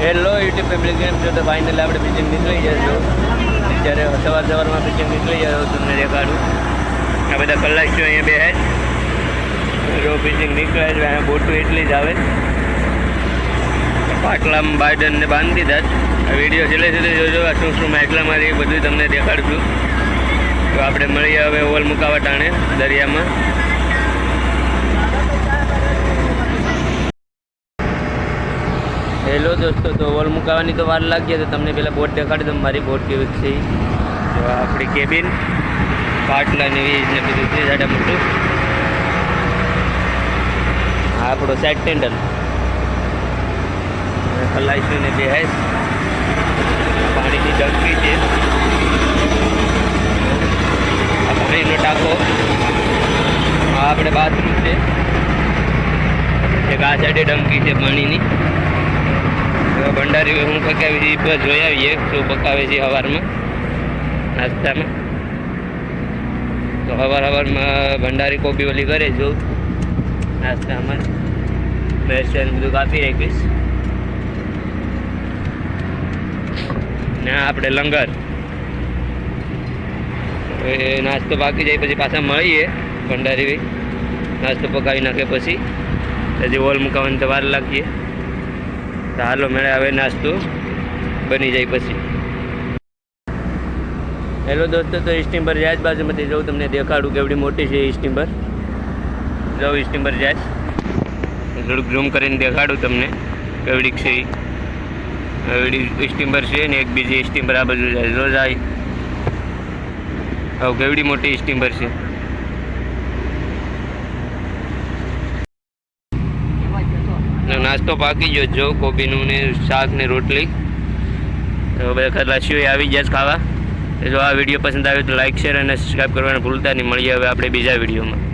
Hello YouTube family કેમ છો? તો ફાઇનલી આપણે પિચિંગ નીકળી જશું. જ્યારે સવાર સવારમાં પિચિંગ નીકળી જાય તમને દેખાડું. આ બધા કલાક છે અહીંયા બે જો પિચિંગ નીકળે છે, અહીંયા બોટું એટલી જ આવે. પાટલામાં બાયડનને બાંધી દીધા જ. આ વીડિયો છેલ્લે છેલ્લે જોજો, આ શું શું એકલામાં એ બધું તમને દેખાડશું. તો આપણે મળીએ હવે ઓલ મુકાવા ટાણે દરિયામાં હેલો દોસ્તો, તો ઓલ મુકાવાની તો વાર લાગી તો તમને પહેલાં બોટ દેખાડી દઉં, મારી બોટ કેવી છે. તો આપણી કેબિન પાટલા ને એવી ને બધું છે, જાડા મોટું. આપણો સેટ ટેન્ડલ ખલાઈશું ને બે પાણીની ડબકી છે. આ પાણીનો ટાંકો. આ આપણે બાથરૂમ છે. એક આ સાઈડે ડંકી છે પાણીની. ભંડારી હું પકાવી છે જોઈ આવીએ શું પકાવે છે સવારમાં નાસ્તામાં. તો સવાર સવારમાં ભંડારી કોબી ઓલી કરે જો. નાસ્તામાં બેસ્ટ બધું કાપી રાખીશ ને આપણે લંગર. હવે નાસ્તો પાકી જાય પછી પાછા મળીએ ભંડારી નાસ્તો પકાવી નાખે પછી. હજી ઓલ મુકાવાની તો વાર લાગીએ. તો હાલો, મેળે, હવે નાસ્તો બની જાય પછી. હેલો દોસ્તો, તો સ્ટીમ્બર જાય જ બાજુમાંથી જવું તમને દેખાડું કેવડી મોટી છે એ સ્ટીમ્બર જવું સ્ટીમ્બર જાય થોડુંક ઝૂમ કરીને દેખાડું તમને કેવડીક છે એવડી સ્ટીમ્બર છે ને એક બીજી સ્ટીમ્બર આ બાજુ જાય રોજ આવી હવે કેવડી મોટી સ્ટીમ્બર છે. નાસ્તો પાકી ગયો. જો કોબીનું ને શાક ને રોટલી. તો બધા ખલાસીઓ આવી છે ખાવા. જો આ વીડિયો પસંદ આવ્યો તો લાઈક શેર અને સબસ્ક્રાઈબ કરવાનું ભૂલતા નહીં. મળીએ હવે આપણે બીજા વિડીયોમાં.